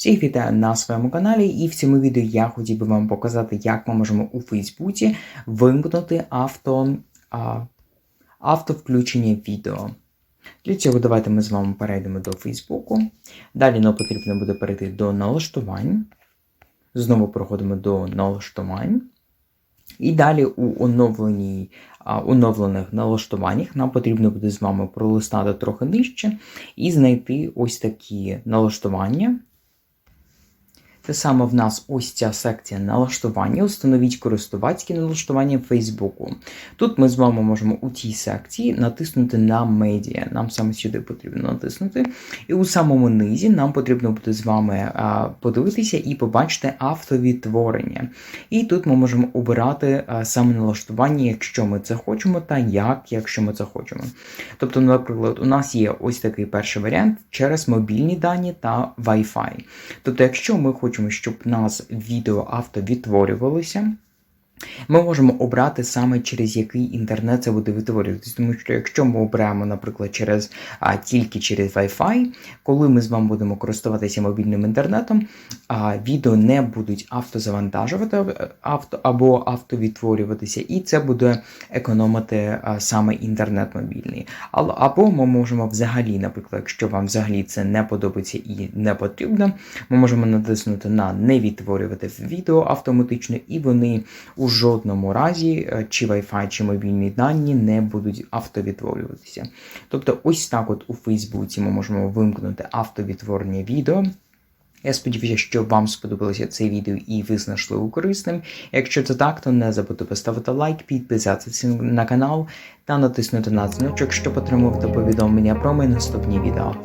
Всіх вітаю на своєму каналі, і в цьому відео я хотів би вам показати, як ми можемо у Фейсбуці вимкнути авто, а, автовключення відео. Для цього давайте ми з вами перейдемо до Фейсбуку. Далі нам потрібно буде перейти до налаштувань. Знову проходимо до налаштувань. І далі у оновленій, оновлених налаштуваннях нам потрібно буде з вами пролистати трохи нижче і знайти ось такі налаштування. Те саме в нас ось ця секція налаштування. Установіть користувацькі налаштування Фейсбуку. Тут ми з вами можемо у цій секції натиснути на медіа. Нам саме сюди потрібно натиснути. І у самому низі нам потрібно буде з вами подивитися і побачити автовідтворення. І тут ми можемо обирати саме налаштування, якщо ми це хочемо, та як, якщо ми це хочемо. Тобто, наприклад, у нас є ось такий перший варіант через мобільні дані та Wi-Fi. Тобто, якщо ми хочемо, щоб у нас відео авто відтворювалося, ми можемо обрати саме через який інтернет це буде відтворюватися. Тому що якщо ми оберемо, наприклад, через а, тільки через Wi-Fi, коли ми з вами будемо користуватися мобільним інтернетом, а, відео не будуть автозавантажувати авто або автовідтворюватися, і це буде економити а, саме інтернет мобільний. Але або ми можемо взагалі, наприклад, якщо вам взагалі це не подобається і не потрібно, ми можемо натиснути на не відтворювати відео автоматично, і вони у жодному разі е, чи Wi-Fi, чи мобільні дані не будуть автовідтворюватися. Тобто, ось так от у Фейсбуці ми можемо вимкнути автовідтворення відео. Я сподіваюся, що вам сподобалося це відео і ви знайшли його корисним. Якщо це так, то не забудьте поставити лайк, підписатися на канал та натиснути на дзвіночок, щоб отримувати повідомлення про мої наступні відео.